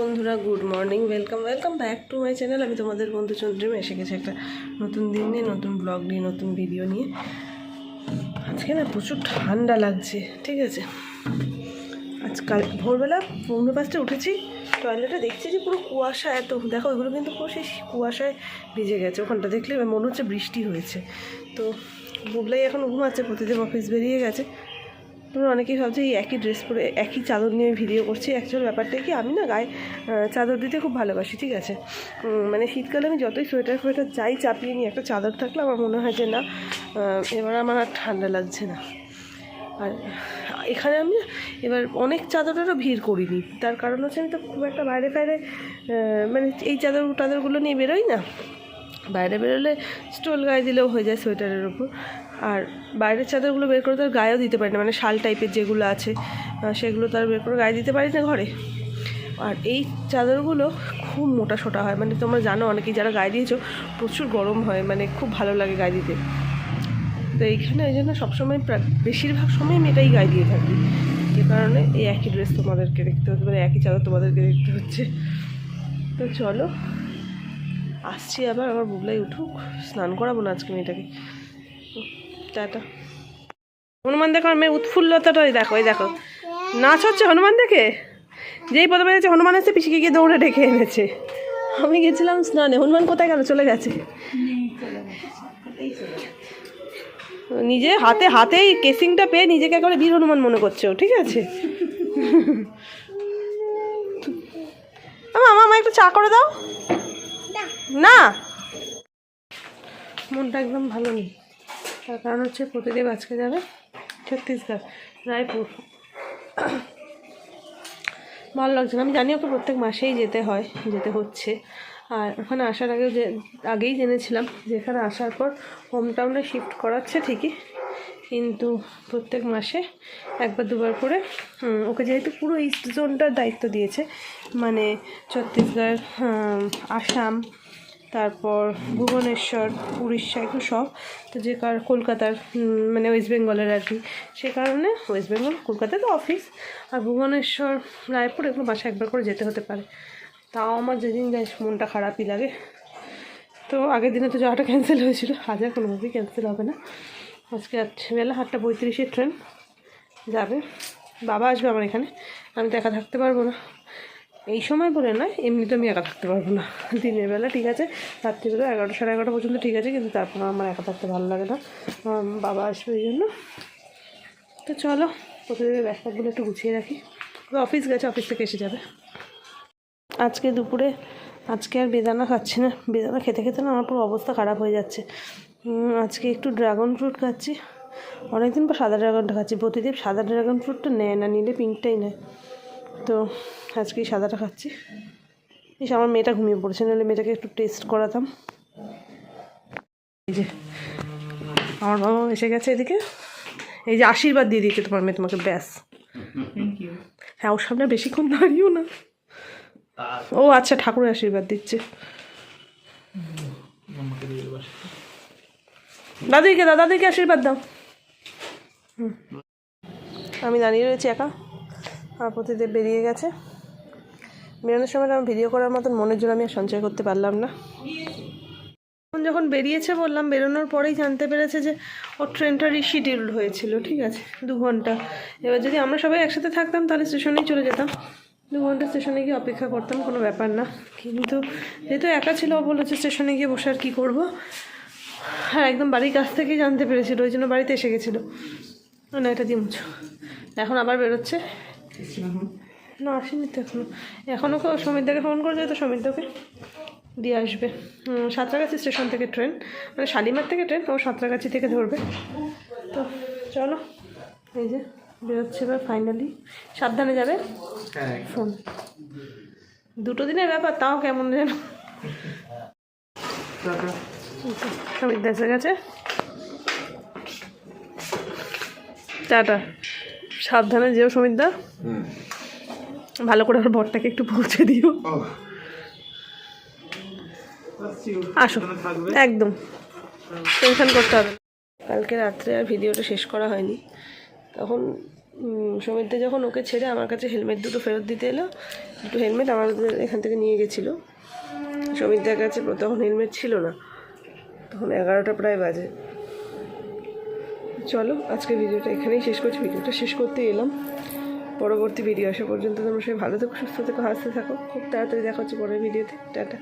বন্ধুরা good morning welcome welcome back to my channel আমি তোমাদের বন্ধু চন্দ্রিমা, এসে গেছে একটা নতুন দিন নিয়ে, নতুন ব্লগ নিয়ে, নতুন ভিডিও নিয়ে। আজকে না প্রচুর ঠান্ডা লাগছে, ঠিক আছে? আজকাল ভোরবেলা পৌনে পাঁচটা উঠেছি টয়লেটে দেখছি যে পুরো কুয়াশা এত, দেখো ওইগুলো কিন্তু পুরো সেই কুয়াশায় ভিজে গেছে। ওখানটা দেখলে মনে হচ্ছে বৃষ্টি হয়েছে। তো বুবলাই এখন ঘুমাচ্ছে, প্রতিদিন অফিস বেরিয়ে গেছে। তোমরা অনেকেই ভাবছে এই একই ড্রেস পরে একই চাদর নিয়ে ভিডিও করছি। অ্যাকচুয়াল ব্যাপারটা কি? আমি না গায়ে চাদর দিতে খুব ভালোবাসি ঠিক আছে? মানে শীতকালে আমি যতই সোয়েটার ফোয়েটার যাই চাপিয়ে নিই একটা চাদর থাকলে আমার মনে হয় যে না এবার আমার আর ঠান্ডা লাগছে না। আর এখানে আমি এবার অনেক চাদরেরও ভিড় করিনি। তার কারণ হচ্ছে আমি তো খুব একটা বাইরে আহ, মানে এই চাদর টাদরগুলো নিয়ে বেরোই না। বাইরে বেরোলে স্টোল গায়ে দিলেও হয়ে যায় সোয়েটারের ওপর আর বাইরের চাদরগুলো বের করে তো আর গায়েও দিতে পারি না মানে শাল টাইপের যেগুলো আছে সেগুলো তো আর বের করে গায়ে দিতে পারি না ঘরে। আর এই চাদরগুলো খুব মোটা সোটা হয় মানে তোমরা জানো অনেকেই যারা গায়ে দিয়েছ, প্রচুর গরম হয় মানে খুব ভালো লাগে গায়ে দিতে। তো এইখানে ওই জন্য সবসময় বেশিরভাগ সময় আমি এটাই গায়ে দিয়ে থাকি। যে কারণে এই একই ড্রেস তোমাদেরকে দেখতে হচ্ছে মানে একই চাদর তোমাদেরকে দেখতে হচ্ছে। তো চলো, আসছি আবার, আমার বুবলাই উঠুক, স্নান করাবো না আজকে মেয়েটাকে। হনুমান দেখো আমার মেয়ের উৎফুল্লতাটা ওই দেখো ওই দেখো। নাচ হচ্ছে হনুমান দেখে? যেই প্রথমে দেখছে হনুমান এসে পিছিয়ে গিয়ে দৌড়ে ডেকে এনেছে। আমি গেছিলাম স্নানে। হনুমান কোথায় গেল? চলে গেছে। নিজে হাতে হাতেই কেসিংটা পেয়ে নিজেকে একেবারে বীর হনুমান মনে করছে ও, ঠিক আছে? আমা আমা একটু চা করে দাও। না। মনটা একদম ভালো নেই। তার কারণ হচ্ছে প্রতিদেব আজকে যাবে ছত্তিশগড়, রায়পুর। ভালো লাগছে না আমি জানি ওকে প্রত্যেক মাসেই যেতে হয়, যেতে হচ্ছে। আর ওখানে আসার আগেও যে, আগেই জেনেছিলাম যে এখানে আসার পর হোম টাউনে শিফট করাচ্ছে ঠিকই, কিন্তু প্রত্যেক মাসে একবার দুবার করে ওকে যেহেতু পুরো ইস্ট জোনটার দায়িত্ব দিয়েছে মানে ছত্তিশগড় আসাম তারপর ভুবনেশ্বর, উড়িষ্যা, এগুলো সব। তো যে কার কলকাতার মানে ওয়েস্ট বেঙ্গলের আর কি। সে কারণে ওয়েস্ট বেঙ্গল কলকাতায় তো অফিস আর ভুবনেশ্বর, রায়পুর, এগুলো মাসে একবার করে যেতে হতে পারে। তাও আমার যেদিন যাই, মনটা খারাপই লাগে। তো আগের দিনে তো যাওয়াটা ক্যান্সেল হয়েছিল। আজ আর কোনোভাবেই ক্যান্সেল হবে না। আজকে রাত্রিবেলা আটটা পঁয়ত্রিশের ট্রেন যাবে। বাবা আসবে আমার এখানে। আমি তো একা থাকতে পারব না। এই সময় বলে নয় এমনিতে আমি একা থাকতে পারব না। দিনের বেলা, ঠিক আছে? রাত্রিবেলা এগারোটা সাড়ে এগারোটা পর্যন্ত ঠিক আছে, কিন্তু তারপর আমার একা থাকতে ভালো লাগে না। বাবা আসবে ওই জন্য। তো চলো, প্রতিদিনের ব্যাগগুলো একটু গুছিয়ে রাখি। অফিস গেছে, অফিস থেকে এসে যাবে। আজকে দুপুরে, আজকে আর বেদানা খাচ্ছি না। বেদানা খেতে খেতে না আমার পুরো অবস্থা খারাপ হয়ে যাচ্ছে। আজকে একটু ড্রাগন ফ্রুট খাচ্ছি। অনেকদিন পর সাদা ড্রাগনটা খাচ্ছি। প্রতিদিন সাদা ড্রাগন ফ্রুটটা নেয় না, নিলে পিঙ্কটাই নেয়। তো আজকে সাদাটা খাচ্ছি। এই আমার মেয়েটা ঘুমিয়ে পড়েছে নাহলে মেয়েটাকে একটু টেস্ট করাতাম। এই যে আমার বাবা এসে গেছে এদিকে। এই যে আশীর্বাদ দিয়ে দিয়েছে তোমার মেয়ে তোমাকে ব্যাস। হ্যাঁ ওর সামনে বেশিক্ষণ দাঁড়িয়েও না। ও আচ্ছা ঠাকুরের আশীর্বাদ দিচ্ছে। দাদুইকে দাও দাদুইকে আশীর্বাদ দাও। আমি দাঁড়িয়ে রয়েছি একা। আর বেরিয়ে গেছে। বেরোনোর সময় আমার ভিডিও করার মতন মনের জন্য আমি আর সঞ্চয় করতে পারলাম না। এখন যখন বেরিয়েছে বললাম, বেরোনোর পরেই জানতে পেরেছে যে ওর ট্রেনটা রিশিডিউল হয়েছিল, ঠিক আছে? দু ঘণ্টা। এবার যদি আমরা সবাই একসাথে থাকতাম, তাহলে স্টেশনেই চলে যেতাম। দু ঘণ্টা স্টেশনে গিয়ে অপেক্ষা করতাম, কোনো ব্যাপার না। কিন্তু যেহেতু একা ছিল, ও বলেছে স্টেশনে গিয়ে বসে আর কী করব। হ্যাঁ একদম বাড়ির কাছ থেকেই জানতে পেরেছিল, ওই জন্য বাড়িতে এসে গেছিল। না, এটা দিয়ে মুছো। এখন আবার বেরোচ্ছে। না আসেনি তো এখনও এখনও কেউ সমিতদাকে ফোন করেছে তো সমিতদাকে দিয়ে আসবে। সাঁতরাগাছি স্টেশন থেকে ট্রেন মানে শালিমার থেকে ট্রেন ও সাঁতরাগাছি থেকে ধরবে। তো চলো এই যে বেরোচ্ছে এবার ফাইনালি সাবধানে যাবে? ফোন দুটো দিনের ব্যাপার তাও কেমন যেন। সমিত এসে গেছে। টাটা। সাবধানে যেও সমিতদা। ভালো করে আমার বরটাকে একটু পৌঁছে দিও। আসো। একদম। টেনশন করতে হবে কালকে রাত্রে আর ভিডিওটা শেষ করা হয়নি। তখন সমিতদা যখন ওকে ছেড়ে আমার কাছে হেলমেট দুটো ফেরত দিতে এলো দুটো হেলমেট আমাদের এখান থেকে নিয়ে গেছিল। সমিতদার কাছে তখন হেলমেট ছিল না। তখন এগারোটা প্রায় বাজে। চলো আজকে ভিডিওটা এখানেই শেষ করছি। ভিডিওটা শেষ করতে এলাম। পরবর্তী ভিডিও আসা পর্যন্ত তোমরা সবাই ভালো থেকো, সুস্থ থেকো, হাসতে থাকো। খুব তাড়াতাড়ি দেখা হচ্ছে পরের ভিডিওতে টাটা।